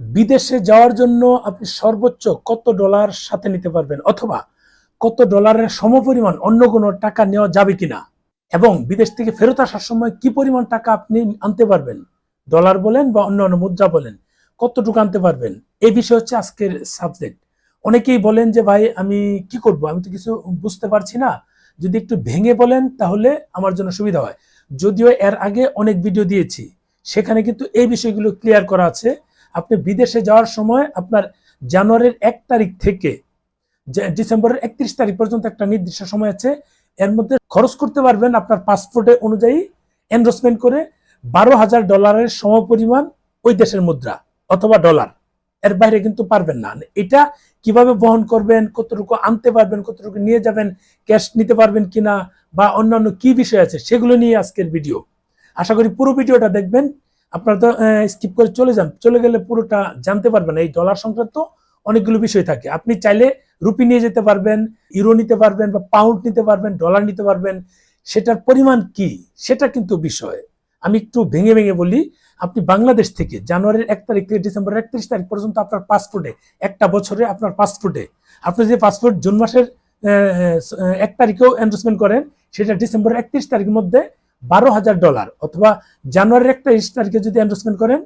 বিদেশে যাওয়ার জন্য আপনি সর্বোচ্চ কত ডলার সাথে নিতে পারবেন? অথবা কত ডলারের সমপরিমাণ অন্য কোনো টাকা নেওয়া যাবে কিনা? এবং বিদেশ থেকে ফেরত আসার সময় কি পরিমাণ টাকা আপনি আনতে পারবেন? ডলার বলেন বা অন্য অন্য মুদ্রা বলেন, কতটুকু আনতে পারবেন? এই বিষয় হচ্ছে আজকের সাবজেক্ট অনেকেই বলেন যে, ভাই, আমি কি করব? আমি তো কিছু বুঝতে পারছি না। যদি একটু ভেঙে বলেন, তাহলে আমার জন্য সুবিধা হয়। যদিও এর আগে অনেক ভিডিও দিয়েছি। সেখানে কিন্তু এই বিষয়গুলো ক্লিয়ার করা আছে। আপনি বিদেশে যাওয়ার সময় আপনার জানুয়ারির এক তারিখ থেকে ডিসেম্বরের একত্রিশ তারিখ পর্যন্ত একটা নির্দিষ্ট সময় আছে। এর মধ্যে খরচ করতে পারবেন আপনার পাসপোর্টে অনুযায়ী এনরোসমেন্ট করে বারো হাজার ডলারের সমপরিমাণ ওই দেশের মুদ্রা অথবা ডলার। এর বাইরে কিন্তু পারবেন না। এটা কীভাবে বহন করবেন, কতটুকু আনতে পারবেন, কতটুকু নিয়ে যাবেন ক্যাশ নিতে পারবেন কিনা বা অন্যান্য কি বিষয় আছে সেগুলো নিয়ে আজকের ভিডিও আশা করি পুরো ভিডিওটা দেখবেন। আপনারা তো স্কিপ করে চলে যান। চলে গেলে পুরোটা জানতে পারবেন। এই ডলার সংক্রান্ত অনেকগুলো বিষয় থাকে। আপনি চাইলে রুপি নিয়ে যেতে পারবেন ইউরো নিতে পারবেন বা পাউন্ড নিতে পারবেন ডলার নিতে পারবেন। সেটার পরিমাণ কি? সেটা কিন্তু বিষয়। আমি একটু ভেঙে ভেঙে বলি, আপনি বাংলাদেশ থেকে জানুয়ারির এক তারিখ থেকে ডিসেম্বরের একত্রিশ তারিখ পর্যন্ত আপনার পাসপোর্টে একটা বছরে আপনার পাসপোর্টে আপনি যে পাসপোর্ট জুন মাসের এক তারিখেও এনরোসমেন্ট করেন, সেটা ডিসেম্বরের একত্রিশ তারিখের মধ্যে বারো হাজার ডলার অথবা জানুয়ারির একত্রিশ তারিখে যদি এনরোসমেন্ট করেন,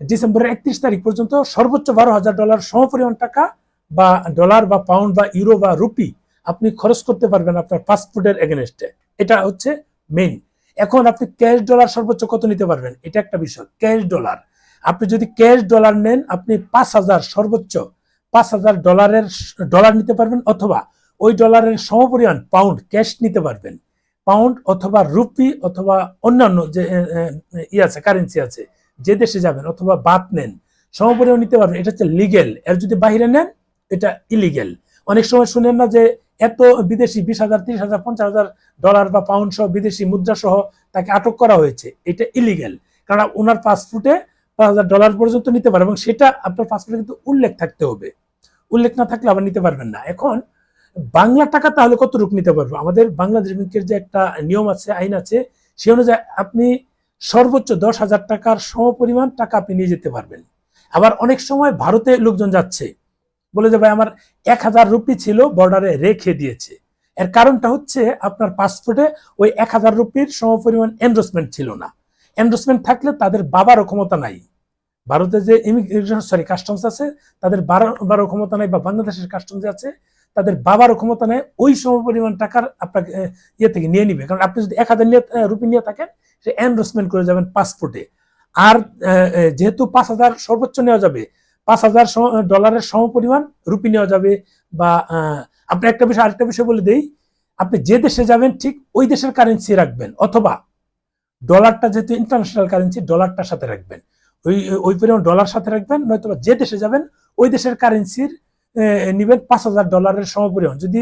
ডিসেম্বরের একত্রিশ তারিখ পর্যন্ত সর্বোচ্চ বারো হাজার ডলার সমপরিমাণ টাকা বা ডলার বা পাউন্ড বা ইউরো বা রুপি আপনি খরচ করতে পারবেন আপনার পাসপোর্টের এগেনস্টে এটা হচ্ছে মেইন এখন আপনি ক্যাশ ডলার সর্বোচ্চ কত নিতে পারবেন? এটা একটা বিষয়। ক্যাশ ডলার আপনি যদি ক্যাশ ডলার নেন, আপনি পাঁচ হাজার সর্বোচ্চ পাঁচ হাজার ডলারের ডলার নিতে পারবেন অথবা ওই ডলারের সমপরিমাণ পাউন্ড ক্যাশ নিতে পারবেন। পাউন্ড অথবা রুপি অথবা অন্যান্য যে ই আছে কারেন্সি আছে, যে দেশে যাবেন অথবা বাদ নেন, সমপরিমাণ নিতে পারবেন। এটা হচ্ছে লিগেল এর যদি বাইরে নেন, এটা ইলিগেল অনেক সময় শুনেন না যে, এত বিদেশি বিশ হাজার, ত্রিশ হাজার, পঞ্চাশ হাজার ডলার বা পাউন্ড সহ বিদেশি মুদ্রা সহ তাকে আটক করা হয়েছে। এটা ইলিগেল কারণ ওনার পাসপোর্টে পাঁচ হাজার ডলার পর্যন্ত নিতে পারে এবং সেটা আপনার পাসপোর্টে কিন্তু উল্লেখ থাকতে হবে। উল্লেখ না থাকলে আবার নিতে পারবেন না। এখন বাংলা টাকা তাহলে কতটুকু নিতে পারব? আমাদের বাংলাদেশ ব্যাংকের যে একটা নিয়ম আছে, আইন আছে সে অনুযায়ী আপনি সর্বোচ্চ দশ হাজার টাকার সমপরিমাণ টাকা আপনি নিয়ে যেতে পারবেন। আবার অনেক সময় ভারতে লোকজন যাচ্ছে, বলে যে, ভাই, আমার এক হাজার রুপি ছিল, বর্ডারে রেখে দিয়েছে। এর কারণটা হচ্ছে, আপনার পাসপোর্টে ওই এক হাজার রুপির সমপরিমাণ এনরোসমেন্ট ছিল না। এনরোসমেন্ট থাকলে তাদের বাবারও ক্ষমতা নাই। ভারতে যে ইমিগ্রেশন সরি কাস্টমস আছে, তাদের বারো বারো ক্ষমতা নাই, বা বাংলাদেশের কাস্টমস আছে তাদের বাবারও ক্ষমতা নেই ওই সমপরিমাণ টাকার আপনাকে ইয়ে থেকে নিয়ে নিবে। কারণ আপনি যদি এক হাজার নিয়ে রুপি নিয়ে থাকেন, সে এনরোসমেন্ট করে যাবেন পাসপোর্টে আর যেহেতু পাঁচ হাজার সর্বোচ্চ নেওয়া যাবে, পাঁচ হাজার ডলারের সমপরিমাণ রুপি নেওয়া যাবে বা আপনি একটা বিষয়, আরেকটা বিষয় বলে দেই, আপনি যে দেশে যাবেন, ঠিক ওই দেশের কারেন্সি রাখবেন, অথবা ডলারটা যেহেতু ইন্টারন্যাশনাল কারেন্সি ডলারটার সাথে রাখবেন। ওই ওই পরিমাণ ডলার সাথে রাখবেন নয়তো যে দেশে যাবেন, ওই দেশের কারেন্সির নিবেন পাঁচ হাজার ডলারের সমপরিমাণ। যদি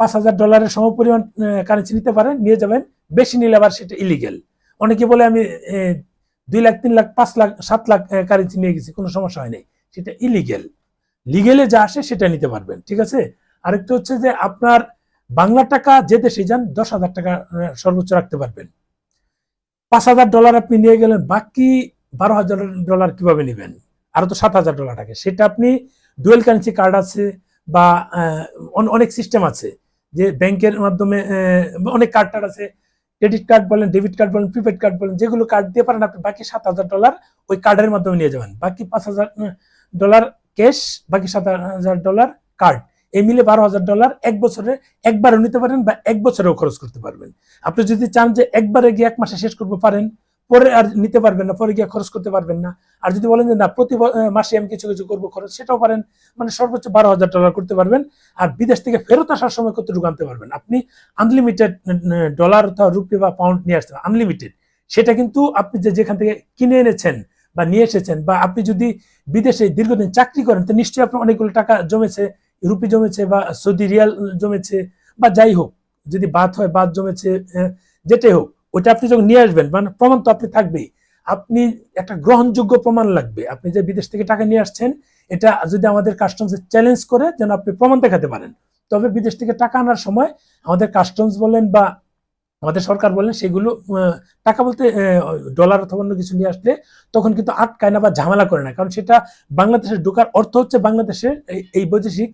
পাঁচ হাজার ডলারের সমপরিমাণ কারেন্সি নিতে পারেন, নিয়ে যাবেন, বেশি নিলে আবার সেটা ইলিগেল অনেকে বলে আমি দুই লাখ, তিন লাখ, পাঁচ লাখ, সাত লাখ কারেন্সি নিয়ে গেছি, কোনো সমস্যা হয় নাই। সেটা ইলিগেল লিগেলে যা আসে, সেটা নিতে পারবেন, ঠিক আছে? আরেকটা হচ্ছে যে আপনার বাংলা টাকা যে দেশে যান, দশ হাজার টাকা সর্বোচ্চ রাখতে পারবেন। পাঁচ হাজার ডলার আপনি নিয়ে গেলেন, বাকি বারো হাজার ডলার কীভাবে নেবেন? আরও তো সাত হাজার ডলার থাকে। সেটা আপনি ডুয়েল কারেন্সি কার্ড আছে বা অন- অনেক সিস্টেম আছে যে ব্যাংকের মাধ্যমে অনেক কার্ড টার্ড আছে। ক্রেডিট কার্ড বলেন ডেবিট কার্ড বলেন প্রিপেড কার্ড বলেন, যেগুলো কার্ড দিয়ে পারেন আপনি, বাকি সাত হাজার ডলার ওই কার্ডের মাধ্যমে নিয়ে যাবেন। বাকি পাঁচ হাজার ডলার ক্যাশ বাকি সাত হাজার ডলার কার্ড এই মিলে বারো হাজার ডলার এক বছরে একবারও নিতে পারেন বা এক বছরেও খরচ করতে পারবেন। আপনি যদি চান যে একবারে গিয়ে এক মাসে শেষ করতে পারেন। পরে আর নিতে পারবেন না, পরে গিয়ে খরচ করতে পারবেন না। আর যদি বলেন যে না, প্রতি মাসে আমি কিছু কিছু করব খরচ, সেটাও পারেন। মানে সর্বোচ্চ বারো হাজার ডলার করতে পারবেন। আর বিদেশ থেকে ফেরত আসার সময় কতটুকু আনতে পারবেন? আপনি আনলিমিটেড ডলার অথবা রুপি বা পাউন্ড নিয়ে আসতে আনলিমিটেড সেটা কিন্তু আপনি যে যেখান থেকে কিনে এনেছেন বা নিয়ে এসেছেন বা আপনি যদি বিদেশে দীর্ঘদিন চাকরি করেন, তো নিশ্চয়ই আপনার অনেকগুলো টাকা জমেছে রুপি জমেছে বা সৌদি রিয়াল জমেছে বা যাই হোক, যদি বাদ হয় বাদ জমেছে যেটাই হোক। ওটা আপনি যখন নিয়ে আসবেন মানে প্রমাণ তো আপনি থাকবেই। আপনি একটা গ্রহণযোগ্য প্রমাণ লাগবে। আপনি যে বিদেশ থেকে টাকা নিয়ে আসছেন, এটা যদি আমাদের কাস্টমসে চ্যালেঞ্জ করে, যেন আপনি প্রমাণ দেখাতে পারেন। তবে বিদেশ থেকে টাকা আনার সময় আমাদের কাস্টমস বলেন বা আমাদের সরকার বলেন, সেগুলো টাকা বলতে ডলার অথবা অন্য কিছু নিয়ে আসলে তখন কিন্তু আটকায় না বা ঝামেলা করে না। কারণ সেটা বাংলাদেশে ঢোকার অর্থ হচ্ছে বাংলাদেশের এই বৈদেশিক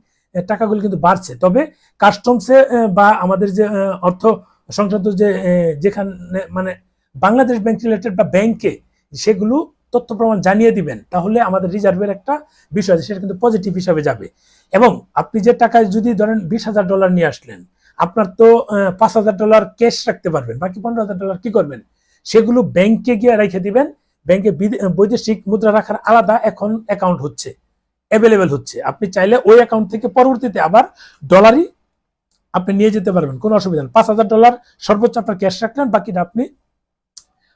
টাকাগুলো কিন্তু বাড়ছে। তবে কাস্টমসে বা আমাদের যে অর্থ সংক্রান্ত যে যেখানে মানে বাংলাদেশ ব্যাংক রিলেটেড বা ব্যাংকে সেগুলো তথ্য প্রমাণ জানিয়ে দিবেন, তাহলে আমাদের রিজার্ভের একটা বিষয় আছে, সেটা কিন্তু পজিটিভ হিসাবে যাবে। এবং আপনি যে টাকায় যদি ধরেন বিশ হাজার ডলার নিয়ে আসলেন, আপনার তো পাঁচ হাজার ডলার ক্যাশ রাখতে পারবেন, বাকি পনেরো হাজার ডলার কি করবেন? সেগুলো ব্যাংকে গিয়ে রেখে দিবেন ব্যাংকে বিদে- বৈদেশিক মুদ্রা রাখার আলাদা এখন অ্যাকাউন্ট হচ্ছে অ্যাভেলেবেল হচ্ছে। আপনি চাইলে ওই অ্যাকাউন্ট থেকে পরবর্তীতে আবার ডলারই আপনি নিয়ে যেতে পারবেন, কোনো অসুবিধা নেই। পাঁচ হাজার ডলার সর্বোচ্চ আপনার ক্যাশ রাখলেন, বাকিটা আপনি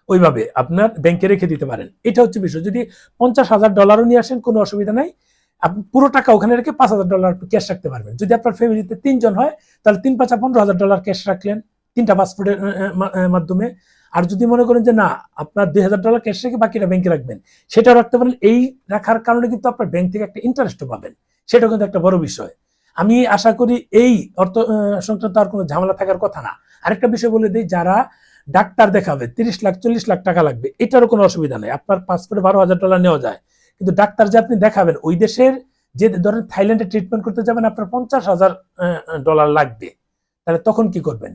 ওইভাবে আপনার ব্যাংকে রেখে দিতে পারেন। এটা হচ্ছে বিষয়। যদি পঞ্চাশ হাজার ডলারও নিয়ে আসেন, কোনো অসুবিধা নাই। আপনি পুরো টাকা ওখানে রেখে পাঁচ হাজার ডলার ক্যাশ রাখতে পারবেন। যদি আপনার ফ্যামিলিতে তিনজন হয়, তাহলে তিন পাঁচা পনেরো হাজার ডলার ক্যাশ রাখলেন, তিনটা পাসপোর্টের মাধ্যমে। আর যদি মনে করেন যে না, আপনার দুই হাজার ডলার ক্যাশ রেখে বাকিটা ব্যাংকে রাখবেন, সেটাও রাখতে পারেন। এই রাখার কারণে কিন্তু আপনার ব্যাংক থেকে একটা ইন্টারেস্টও পাবেন। সেটাও কিন্তু একটা বড় বিষয়। আমি আশা করি এই অর্থ সংক্রান্ত আর কোনো ঝামেলা থাকার কথা না। আরেকটা বিষয় বলে দিই, যারা ডাক্তার দেখাবে, তিরিশ লাখ, চল্লিশ লাখ টাকা লাগবে, এটারও কোনো অসুবিধা নেই। আপনার পাসপোর্টে বারো হাজার ডলার নেওয়া যায়। কিন্তু ডাক্তার যে আপনি দেখাবেন, ওই দেশের যে ধরেন থাইল্যান্ডে ট্রিটমেন্ট করতে যাবেন, আপনার পঞ্চাশ হাজার ডলার লাগবে। তাহলে তখন কি করবেন?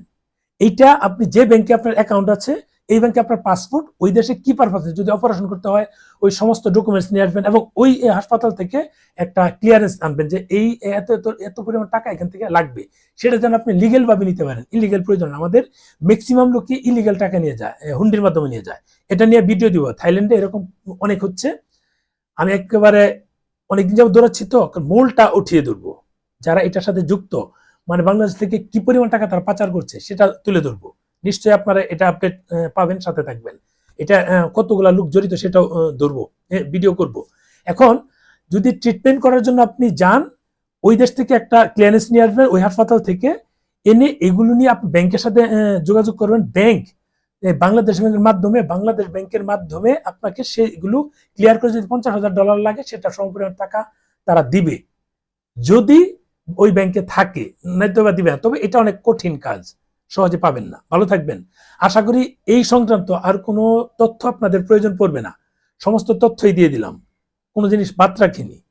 এইটা আপনি যে ব্যাংকে আপনার অ্যাকাউন্ট আছে এই ব্যাংকে আপনার পাসপোর্ট ওই দেশে কি পারপাসে যদি অপারেশন করতে হয়, ওই সমস্ত ডকুমেন্টস নিয়ে আসবেন এবং ওই হাসপাতাল থেকে একটা ক্লিয়ারেন্স আনবেন যে এই এত এত এত পরিমাণ টাকা এখান থেকে লাগবে। সেটা যেন আপনি লিগেল ভাবে নিতে পারেন। ইলিগেল প্রয়োজন আমাদের ম্যাক্সিমাম লোকই ইলিগেল টাকা নিয়ে যায় হুন্ডির মাধ্যমে নিয়ে যায়। এটা নিয়ে ভিডিও দিব। থাইল্যান্ডে এরকম অনেক হচ্ছে। আমি একেবারে অনেকদিন যাবত দৌড়াচ্ছি তো মূলটা উঠিয়ে ধরবো। যারা এটার সাথে যুক্ত মানে বাংলাদেশ থেকে কি পরিমাণ টাকা তারা পাচার করছে, সেটা তুলে ধরবো। নিশ্চয়ই আপনারা এটা আপডেট পাবেন, সাথে থাকবেন। এটা কতগুলা লোক জড়িত সেটাও ধরবো ভিডিও করব। এখন যদি ট্রিটমেন্ট করার জন্য আপনি যান, ওই দেশ থেকে একটা ক্লিয়ারেন্স নিয়ে আসবেন, ওই হাসপাতাল থেকে, এনে এগুলো নিয়ে আপনি ব্যাংকের সাথে যোগাযোগ করবেন। ব্যাংক বাংলাদেশ ব্যাংকের মাধ্যমে, বাংলাদেশ ব্যাংকের মাধ্যমে আপনাকে সেগুলো ক্লিয়ার করে যদি পঞ্চাশ হাজার ডলার লাগে, সেটা সম্পূর্ণ টাকা তারা দিবে। যদি ওই ব্যাংকে থাকে, নয়তো বা দিবে না, তবে এটা অনেক কঠিন কাজ। সহজে পাবেন না। ভালো থাকবেন। আশা করি এই সংক্রান্ত আর কোনো তথ্য আপনাদের প্রয়োজন পড়বে না। সমস্ত তথ্যই দিয়ে দিলাম। কোনো জিনিস বাদ রাখিনি।